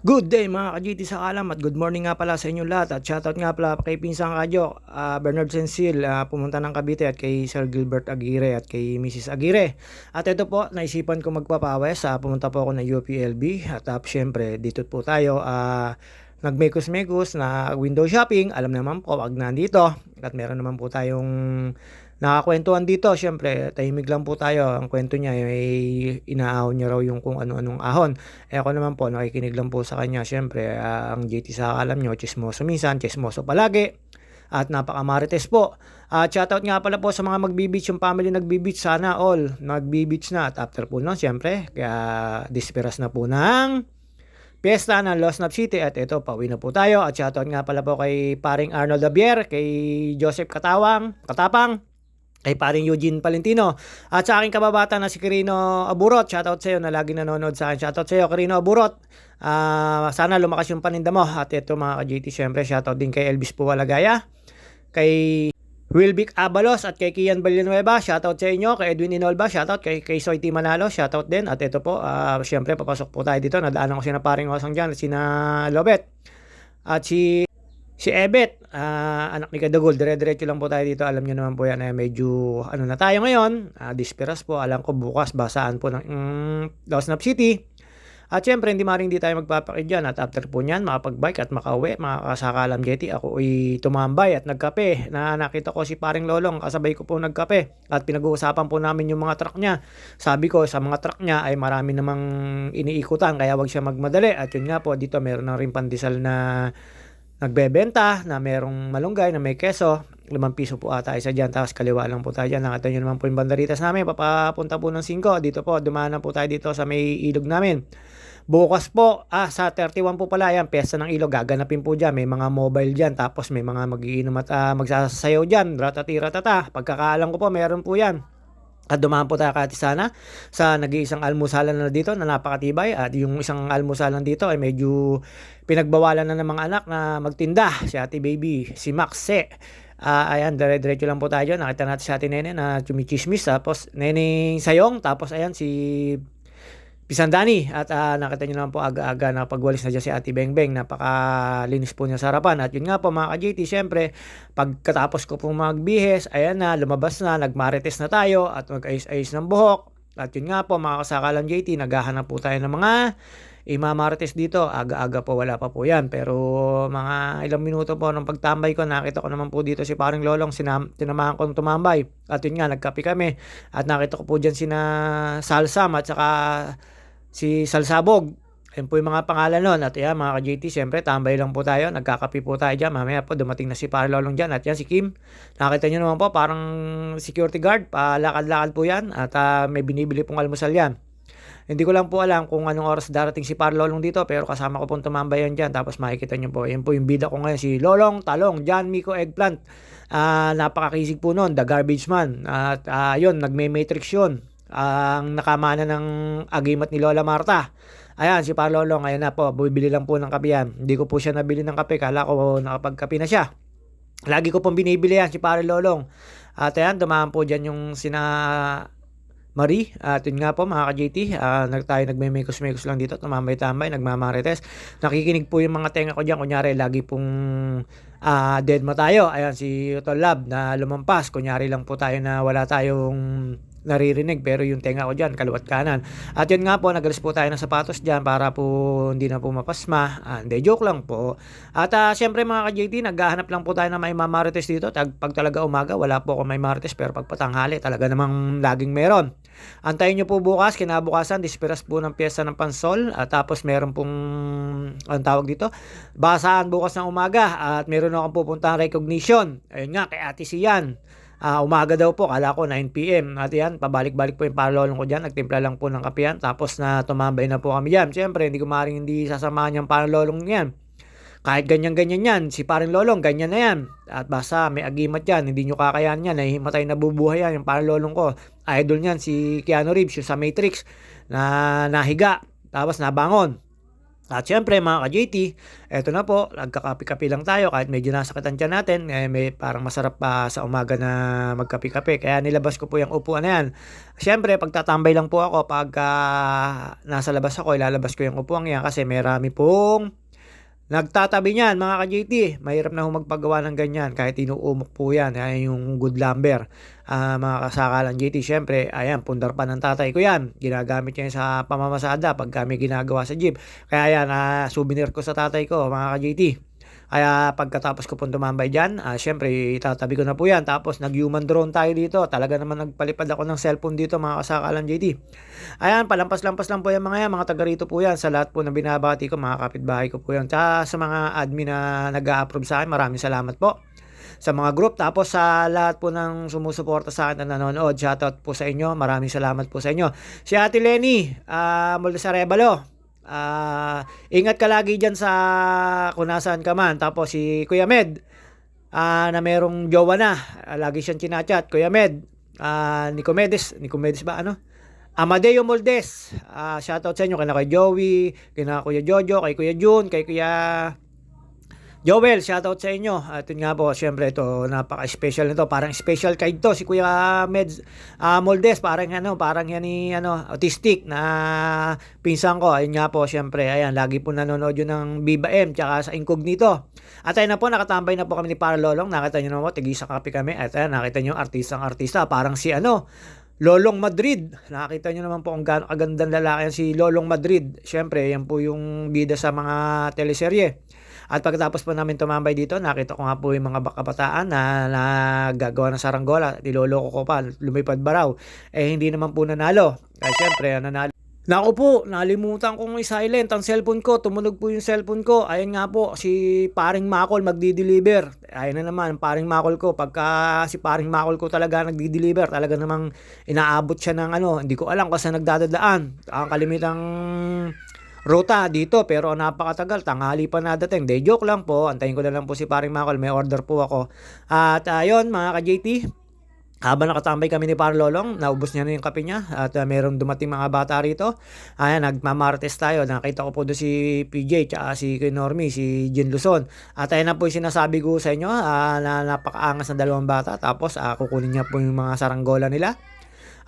Good day mga ka-GT sa alam at good morning nga pala sa inyo lahat at shoutout nga pala kay Pinsang Radyo, uh, Bernard Sensil, uh, pumunta ng Cavite at kay Sir Gilbert Aguirre at kay Mrs. Aguirre. At ito po, naisipan ko magpapawes, uh, pumunta po ako ng UPLB at uh, syempre dito po tayo uh, nagmekos-mekos na window shopping, alam naman po wag nandito at meron naman po tayong nakakwentuhan dito, syempre, tahimik lang po tayo. Ang kwento niya ay inaahon niya raw yung kung ano-anong ahon. Eh ako naman po, nakikinig lang po sa kanya. Syempre, uh, ang JT sa alam nyo, chismoso minsan, chismoso palagi. At napakamarites po. Uh, shoutout nga pala po sa mga magbibits, yung family nagbibits, sana all nagbibits na. At after po nun, syempre, kaya disperas na po ng Piyesta ng Los Nap City at ito, pauwi na po tayo. At shoutout nga pala po kay paring Arnold Abier, kay Joseph Katawang, Katapang, kay paring Eugene Palentino. At sa aking kababata na si Kirino Aburot, shoutout sa iyo na lagi nanonood sa akin. Shoutout sa iyo, Kirino Aburot. Uh, sana lumakas yung paninda mo. At ito mga ka-GT, syempre, shoutout din kay Elvis Puwalagaya, kay Wilbic Abalos at kay Kian Villanueva, shoutout sa inyo, kay Edwin Inolba, shoutout kay, kay Soy T. Manalo, shoutout din. At ito po, uh, syempre, papasok po tayo dito. Nadaanan ko si na paring Osang dyan, si na Lobet. At si Si Ebet, uh, anak ni Kadagol, dire-diretso lang po tayo dito. Alam niyo naman po yan, eh, medyo ano na tayo ngayon. Uh, disperas po, alam ko bukas, basaan po ng mm, Dawsnap City. At syempre, hindi maring di tayo magpapakid dyan. At after po niyan, makapag-bike at makauwi, makakasakalam jeti. Ako ay tumambay at nagkape. Na nakita ko si paring lolong, kasabay ko po nagkape. At pinag-uusapan po namin yung mga truck niya. Sabi ko, sa mga truck niya ay marami namang iniikutan, kaya wag siya magmadali. At yun nga po, dito meron na rin pandesal na nagbebenta na merong malunggay na may keso. 5 piso po ata isa dyan. Tapos kaliwa lang po tayo dyan. Nakita nyo naman po yung banderitas namin. Papapunta po ng 5. Dito po, dumaan po tayo dito sa may ilog namin. Bukas po, ah, sa 31 po pala yan, pesta ng ilog, gaganapin po dyan. May mga mobile dyan, tapos may mga magiinom at uh, magsasayaw dyan, ratati ratata. Pagkakaalam ko po, meron po yan. At dumaan po tayo kati sana sa nag-iisang almusalan na dito na napakatibay at yung isang almusalan dito ay medyo pinagbawalan na ng mga anak na magtinda. Si ate baby, si Maxe. Uh, ayan, dire-diretso lang po tayo. Nakita natin si ate nene na chumichismis. Tapos nene sayong. Tapos ayan si Pisandani at uh, nakita nyo naman po aga-aga na pagwalis na dyan si Ate Bengbeng. Napakalinis po niya sa harapan. At yun nga po mga ka-JT syempre pagkatapos ko po magbihes ayan na lumabas na nagmarites na tayo at mag-ayos-ayos ng buhok. At yun nga po mga kasakalan JT naghahanap po tayo ng mga imamarites dito. Aga-aga po wala pa po yan. Pero mga ilang minuto po nung pagtambay ko nakita ko naman po dito si paring lolong sinam, tinamahan ko tumambay. At yun nga nagkape kami. At nakita ko po dyan sina Salsam at saka si Salsabog. Yan po yung mga pangalan nun. At yan, mga ka-JT, siyempre, tambay lang po tayo. Nagkakapi po tayo dyan. Mamaya po, dumating na si Parlolong dyan. At yan, si Kim. Nakita nyo naman po, parang security guard. Palakad-lakad po yan. At uh, may binibili pong almusal yan. Hindi ko lang po alam kung anong oras darating si Parlolong dito. Pero kasama ko pong tumambay yan dyan. Tapos makikita nyo po. Yan po yung bida ko ngayon. Si Lolong Talong, John Miko Eggplant. Uh, napakakisig po nun. The Garbage Man. At uh, yun, nagme-matrix yun ang nakamana ng agimat ni Lola Marta. Ayan, si Parlolo, ngayon na po, bibili lang po ng kape yan. Hindi ko po siya nabili ng kape, kala ko nakapagkape na siya. Lagi ko pong binibili yan, si Pare Lolong. At ayan, dumaan po dyan yung sina Marie. At yun nga po mga ka-JT, uh, nag, tayo nagme-mekos-mekos lang dito, tumambay-tambay, nagmamarites. Nakikinig po yung mga tenga ko dyan, kunyari lagi pong uh, dead mo tayo. Ayan, si Utol Lab na lumampas, kunyari lang po tayo na wala tayong naririnig pero yung tenga ko dyan kaliwat kanan. At yun nga po nagalis po tayo ng sapatos dyan para po hindi na po mapasma. Ah, hindi joke lang po. At uh, syempre mga ka-JT naghahanap lang po tayo ng may mamarites dito. Tag, pag talaga umaga wala po ako may marites pero pag patanghali talaga namang laging meron. Antayin nyo po bukas kinabukasan disperas po ng pyesa ng pansol. At tapos meron pong ang tawag dito? Basaan bukas ng umaga at meron akong pupuntahan recognition. Ayun nga kay ate siyan Uh, umaga daw po, kala ko 9pm. At yan, pabalik-balik po yung paralolong ko dyan. Nagtimpla lang po ng kapiyan. Tapos na tumambay na po kami dyan. Siyempre, hindi ko maaaring hindi sasamahan yung paralolong yan. Kahit ganyan-ganyan yan, si paring lolong, ganyan na yan. At basta may agimat yan, hindi nyo kakayahan yan, nahihimatay na bubuhay yan, yung paring lolong ko. Idol niyan si Keanu Reeves, yung sa Matrix, na nahiga, tapos nabangon. At syempre mga ka-JT, eto na po, nagkakapi-kapi lang tayo kahit medyo nasakitan tiyan natin, eh, may parang masarap pa sa umaga na magkapi-kape. Kaya nilabas ko po yung upuan na yan. Syempre, pagtatambay lang po ako pagka nasa labas ako, ilalabas ko yung upuan yan kasi may rami pong nagtatabi niyan mga ka-JT. Mahirap na ho magpagawa ng ganyan kahit inuumok po yan. Ayan yung good lumber. Ah, mga kasakalan JT, syempre, ayan, pundar pa ng tatay ko yan. Ginagamit niya sa pamamasada pag kami ginagawa sa jeep. Kaya yan, ah, souvenir ko sa tatay ko mga ka-JT. Kaya pagkatapos ko pong tumambay dyan, ah, syempre itatabi ko na po yan. Tapos nag-human drone tayo dito. Talaga naman nagpalipad ako ng cellphone dito mga kasakalan JT. Ayan, palampas-lampas lang po yan mga yan. Mga taga rito po yan. Sa lahat po na binabati ko, mga kapitbahay ko po yan. Tsaka sa mga admin na nag-a-approve sa akin, maraming salamat po sa mga group. Tapos sa lahat po ng sumusuporta sa akin na nanonood, shoutout po sa inyo. Maraming salamat po sa inyo. Si Ate Lenny, uh, mula Ah, ingat ka lagi diyan sa kung nasaan ka man. Tapos si Kuya Med, ah, na merong jowa na. Lagi siyang chinachat. Kuya Med, ah, Nicomedes, Nicomedes ba ano? Amadeo Moldes. Ah, shoutout sa inyo kay Joey, kay Kuya Jojo, kay Kuya Jun, kay Kuya Joel, shoutout sa inyo. At yun nga po, syempre ito, napaka-special nito. Parang special kay to si Kuya Meds uh, Moldes, parang ano, parang yan ni ano, autistic na pinsan ko. Ayun nga po, syempre, ayan, lagi po nanonood yun ng Viva M tsaka sa Incognito. At ayun na po, nakatambay na po kami ni Paralolong. Nakita nyo naman po, tigisa kape kami. At ayun, nakita nyo, artistang artista. Parang si ano, Lolong Madrid. Nakita nyo naman po kung gaano kagandang lalaki si Lolong Madrid. Syempre, yan po yung bida sa mga teleserye. At pagkatapos po namin tumambay dito, nakita ko nga po yung mga kabataan na nagagawa ng saranggola. Niloloko ko pa, lumipad ba raw. Eh hindi naman po nanalo. Kaya syempre, nanalo. Naku po, nalimutan kong i-silent ang cellphone ko. Tumunog po yung cellphone ko. Ayun nga po, si paring Makol magdi-deliver. Ayun na naman, paring Makol ko. Pagka si paring Makol ko talaga nagdi-deliver, talaga namang inaabot siya ng ano, hindi ko alam kasi nagdadadaan. Ang kalimitang ruta dito pero napakatagal tanghali pa nadating de joke lang po antayin ko na lang po si paring Makol may order po ako at ayun uh, mga ka-JT habang nakatambay kami ni Parlolong, naubos niya na yung kape niya at uh, merong dumating mga bata rito. Ayan, nagmamartes tayo. Nakita ko po doon si PJ at si Normie, si Jin Luzon. At ayan na po yung sinasabi ko sa inyo uh, na napakaangas ng dalawang bata. Tapos uh, kukunin niya po yung mga saranggola nila.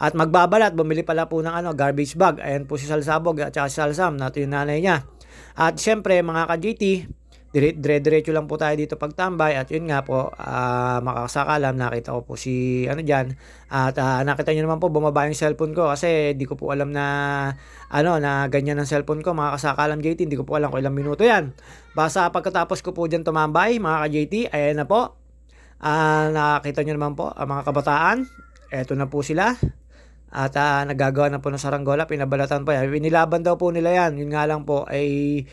At magbabalat, bumili pala po ng ano, garbage bag. Ayan po si Salsabog at si Salsam, nato yung nanay niya. At syempre mga ka-GT, dire-diretso lang po tayo dito pagtambay. At yun nga po uh, makakasakalam nakita ko po si ano diyan at uh, nakita niyo naman po bumaba yung cellphone ko. Kasi di ko po alam na ano na ganyan ang cellphone ko. Mga kasakalam JT hindi ko po alam kung ilang minuto yan. Basta pagkatapos ko po diyan tumambay mga ka JT ayan na po. Uh, nakita niyo naman po ang mga kabataan. Eto na po sila at uh, nagagawa na po ng saranggola, pinabalatan pa yan. Inilaban daw po nila yan. Yun nga lang po ay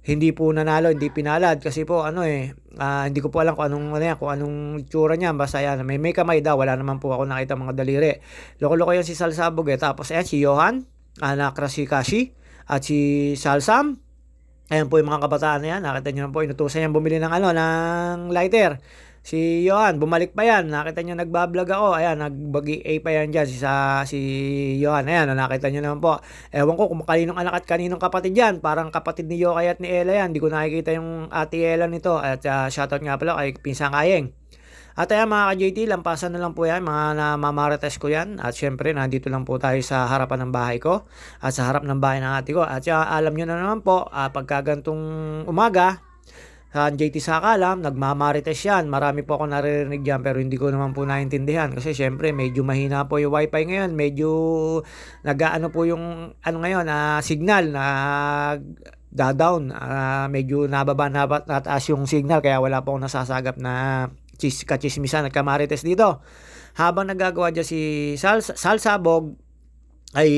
hindi po nanalo, hindi pinalad kasi po ano eh, uh, hindi ko po alam kung anong ano yan, kung anong tsura niya, basta yan, may may kamay daw, wala naman po ako nakita mga daliri. Loko-loko yan si Salsabog eh. Tapos ayan si Johan, anak uh, si Kashi, at si Salsam. Ayan po yung mga kabataan na yan, nakita niyo na po, inutusan yan bumili ng ano, ng lighter. Si Johan, bumalik pa yan. Nakita nyo nagbablog ako. Ayan, nagbagi A pa yan dyan. Si, sa, si Johan. Ayan, nakita nyo naman po. Ewan ko kung kaninong anak at kaninong kapatid yan. Parang kapatid ni Yokay at ni Ella yan. Hindi ko nakikita yung ate Ella nito. At uh, shoutout nga pala kay Pinsang Kayeng. At ayan mga ka-JT, lampasan na lang po yan, mga namamarites ko yan. At syempre, nandito lang po tayo sa harapan ng bahay ko at sa harap ng bahay ng ate ko. At uh, alam nyo na naman po, uh, pagkagantong umaga, sa JT Sakalam, nagmamarites yan. Marami po ako naririnig dyan pero hindi ko naman po naintindihan kasi syempre medyo mahina po yung wifi ngayon. Medyo nagaano po yung ano ngayon na uh, signal na da-down. Uh, medyo nababa na nataas yung signal kaya wala po akong nasasagap na chis, kachismisan at kamarites dito. Habang nagagawa dyan si Sal, Sal Sabog ay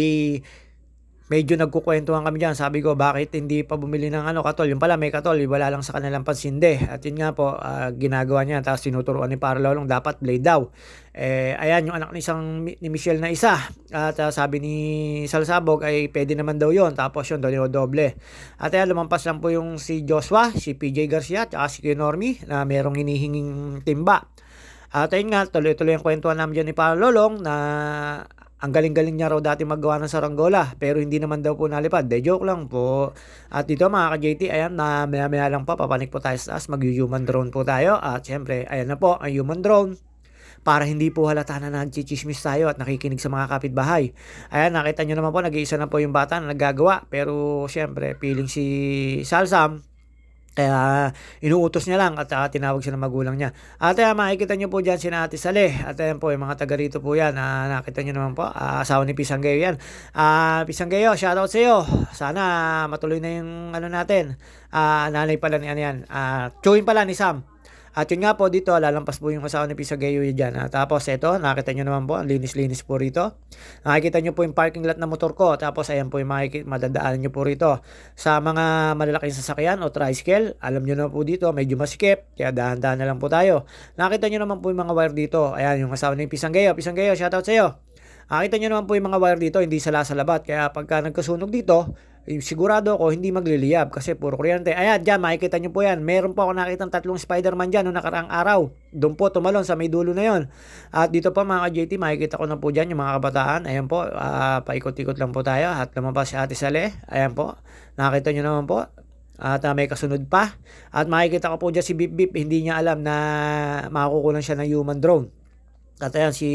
medyo nagkukwentuhan kami diyan. Sabi ko, bakit hindi pa bumili ng ano, katol? Yung pala, may katol, wala lang sa kanilang pansinde. At yun nga po, uh, ginagawa niya. Tapos tinuturuan ni Paralolong, dapat blade daw. Eh, ayan, yung anak ni isang ni Michelle na isa. At uh, sabi ni Salsabog, ay pwede naman daw yon Tapos yun, doble. At ayan, lumampas lang po yung si Joshua, si PJ Garcia, at si Normie, na merong hinihinging timba. At ayun nga, tuloy-tuloy ang kwentuhan namin dyan ni Paralolong na ang galing-galing niya raw dati maggawa ng saranggola pero hindi naman daw po nalipad. De joke lang po. At dito mga ka-JT, ayan na maya-maya lang po papanik po tayo sa taas, mag-human drone po tayo. At syempre, ayan na po ang human drone para hindi po halata na nagchichismis tayo at nakikinig sa mga kapitbahay. Ayan, nakita nyo naman po, nag-iisa na po yung bata na naggagawa. Pero, syempre, feeling si Salsam, kaya inuutos niya lang at uh, tinawag siya ng magulang niya. At uh, makikita niyo po dyan si Ate Sale. At ayan po, yung mga taga rito po yan. Uh, nakita niyo naman po, uh, asawa ni Pisanggeyo yan. Uh, Pisanggeyo, shoutout sa iyo. Sana matuloy na yung ano natin. Uh, nanay pala ni ano yan. Uh, chewin pala ni Sam. At yun nga po dito, lalampas po yung asawa ni Pisagayo dyan. Ha? Tapos ito, nakita nyo naman po, ang linis-linis po rito. Nakikita nyo po yung parking lot na motor ko. Tapos ayan po yung makikita, madadaanan nyo po rito. Sa mga malalaking sasakyan o tricycle, alam nyo na po dito, medyo masikip. Kaya dahan-dahan na lang po tayo. Nakita nyo naman po yung mga wire dito. Ayan, yung asawa ni Pisanggeyo. Pisanggeyo, shoutout sa iyo. Nakita nyo naman po yung mga wire dito, hindi sala sa labat. Kaya pagka nagkasunog dito, sigurado ako hindi magliliyab kasi puro kuryente. Ayan, dyan, makikita nyo po yan. Meron po ako nakita tatlong Spider-Man dyan noong nakaraang araw. Doon po tumalon sa may dulo na yon. At dito po mga JT, makikita ko na po dyan yung mga kabataan. Ayan po, uh, paikot-ikot lang po tayo. At lumabas si Ate Sale. Ayan po, nakita nyo naman po. At uh, may kasunod pa. At makikita ko po dyan si Bip Bip. Hindi niya alam na makukunan siya ng human drone. At ayan si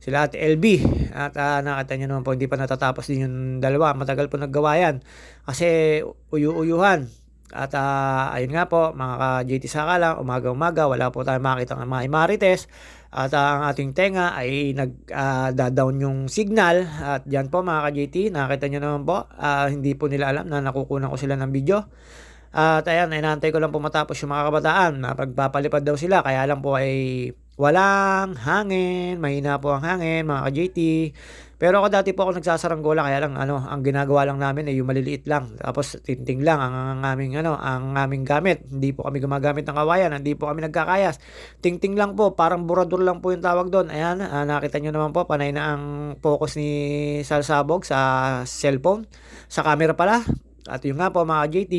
sila at LB at uh, nakita nyo naman po hindi pa natatapos din yung dalawa. Matagal po naggawa yan. Kasi uyu-uyuhan. At uh, ayun nga po mga ka-JT Saka lang umaga-umaga wala po tayong makita ng mga imarites at uh, ang ating tenga ay nag-down uh, yung signal. At dyan po mga ka-JT nakita nyo naman po uh, hindi po nila alam na nakukunan ko sila ng video. At ayan, inaantay ko lang po matapos yung mga kabataan. Na pagpapalipad daw sila. Kaya lang po ay walang hangin, mahina po ang hangin, mga ka-JT. Pero ako dati po ako nagsasaranggola kaya lang ano, ang ginagawa lang namin ay yung maliliit lang. Tapos tinting lang ang, ang aming ano, ang aming gamit. Hindi po kami gumagamit ng kawayan, hindi po kami nagkakayas. Tingting lang po, parang burador lang po yung tawag doon. Ayan, uh, nakita nyo naman po, panay na ang focus ni Salsabog sa cellphone. Sa camera pala. At yung nga po mga JT,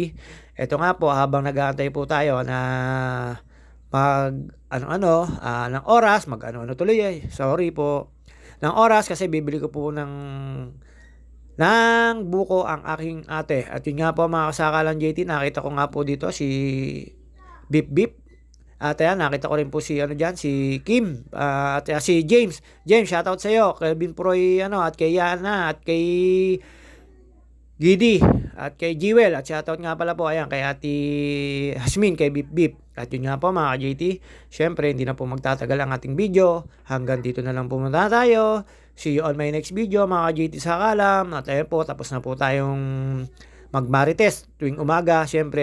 ito nga po habang nag-aantay po tayo na mag ano-ano uh, ng oras, mag ano-ano tuloy eh. Sorry po. Ng oras kasi bibili ko po ng ng buko ang aking ate. At yun nga po mga kasakalan JT, nakita ko nga po dito si Bip Bip. At ayan, nakita ko rin po si ano diyan, si Kim, uh, at uh, si James. James, shoutout sa iyo. Kelvin Proy ano at kay Yana at kay Gidi at kay Jewel at shoutout nga pala po ayan kay Ate Hasmin kay Bip Bip. At yun nga po mga JT syempre hindi na po magtatagal ang ating video. Hanggang dito na lang po muna tayo. See you on my next video mga JT sa kalam. At ayun po tapos na po tayong magmarites tuwing umaga syempre